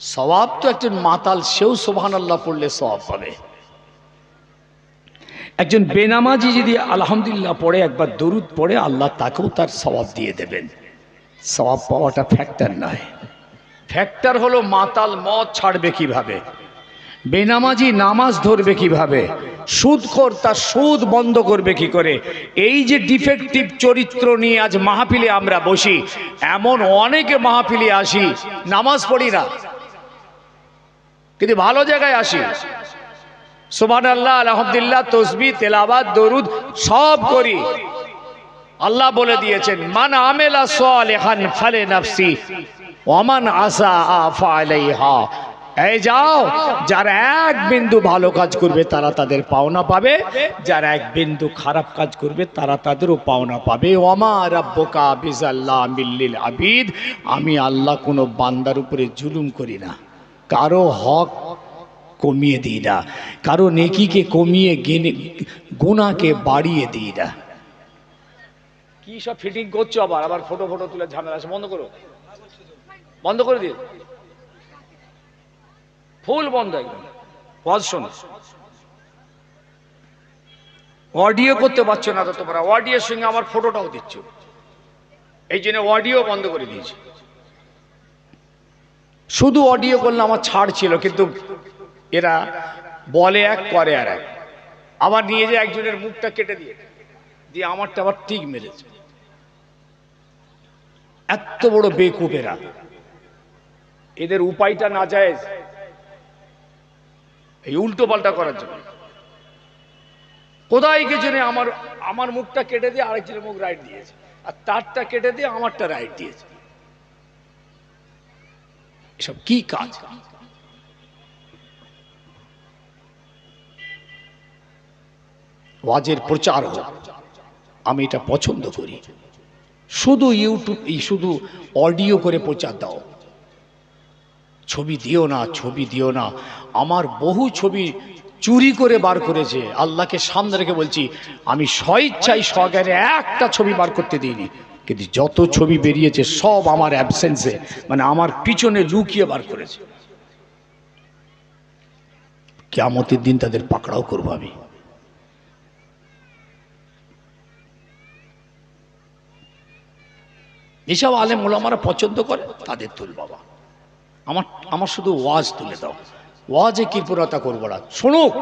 সবাব তো একজন মাতাল, সেও সোহান আল্লাহ পড়লে সবাব পাবে। একজন বেনামাজি যদি আলহামদুলিল্লাহ পড়ে, একবার দরুদ পড়ে, আল্লাহ তাকেও তার সবাব দিয়ে দেবেন। সবাব পাওয়াটা ফ্যাক্টর নয়। ফ্যাক্টর হলো মাতাল মদ ছাড়বে কীভাবে? বেনামাজি নামাজ ধরবে কীভাবে? সুদখোর তার সুদ বন্ধ করবে কি করে? এই যে ডিফেক্টিভ চরিত্র নিয়ে আজ মাহফিলে আমরা বসি, এমন অনেকে মাহফিলে আসি, নামাজ পড়ি না। কিন্তু ভালো জায়গায় আসি সুবান আল্লাহ আলহামদুলিল্লাহ তসবি তেলাবাদ দরুদ, সব করি। আল্লাহ বলে দিয়েছেন, মান আমেলা সালেহান ফালে নাফসি ওমান আসা আলাইহা। এই যাও, যারা এক বিন্দু ভালো কাজ করবে, তারা তাদের পাওনা পাবে। যারা এক বিন্দু খারাপ কাজ করবে, তারা তাদেরও পাওনা পাবে। ওমা রাব্বুকা বিজাল্লাহ মিল্লিল আবিদ। আমি আল্লাহ কোনো বান্দার উপরে জুলুম করি না। কারও হক কমিয়ে দিই না, কারও নেকিকে কমিয়ে গেনে গুণাকে বাড়িয়ে দিই না। কি সব ফিটিং করছ আবার? আবার ফটো ফটো তুলে ঝামেলা আছে, বন্ধ করো। বন্ধ করে দিও। ফুল বন্ধ একদম। পজ শোনো। অডিও করতে পারছ না তো তোমরা। অডিওর সঙ্গে আমার ফটোটাও দিচ্ছ। এই জন্য অডিও বন্ধ করে দিয়েছি। শুধু অডিও করলে আমার ছাড় ছিল, কিন্তু এরা বলে এক, করে আর এক। আবার নিয়ে যে একজনের মুখটা কেটে দিয়ে দিয়ে আমারটা আবার ঠিক মেরেছে। এত বড় বেকুব এরা। এদের উপায়টা না যায় এই উল্টো পাল্টা করার জন্য। কোথায় গেছে আমার আমার মুখটা কেটে দিয়ে আরেকজনের মুখ রাইট দিয়েছে। আর তারটা কেটে দিয়ে আমারটা রাইট দিয়েছে। এসব কি কাজ? ওয়াজের প্রচার হোক, আমি এটা পছন্দ করি। শুধু ইউটিউব, এই শুধু অডিও করে প্রচার দাও। ছবি দিও না, ছবি দিও না। আমার বহু ছবি চুরি করে বার করেছে। আল্লাহকে সামনে রেখে বলছি, আমি স্বইচ্ছায় সজ্ঞানে একটা ছবি বার করতে দিইনি। কিন্তু যত ছবি বেরিয়েছে, সব আমার অ্যাবসেন্সে মানে আমার পিছনে লুকিয়ে বার করেছে। কেমতের দিন তাদের পাকড়াও করব আমি। এসব আলেম ওলামারা পছন্দ করে, তাদের তুল বাবা। আমার আমার শুধু ওয়াজ তুলে দাও। ওয়াজে কৃপরতা করব না। শুনুক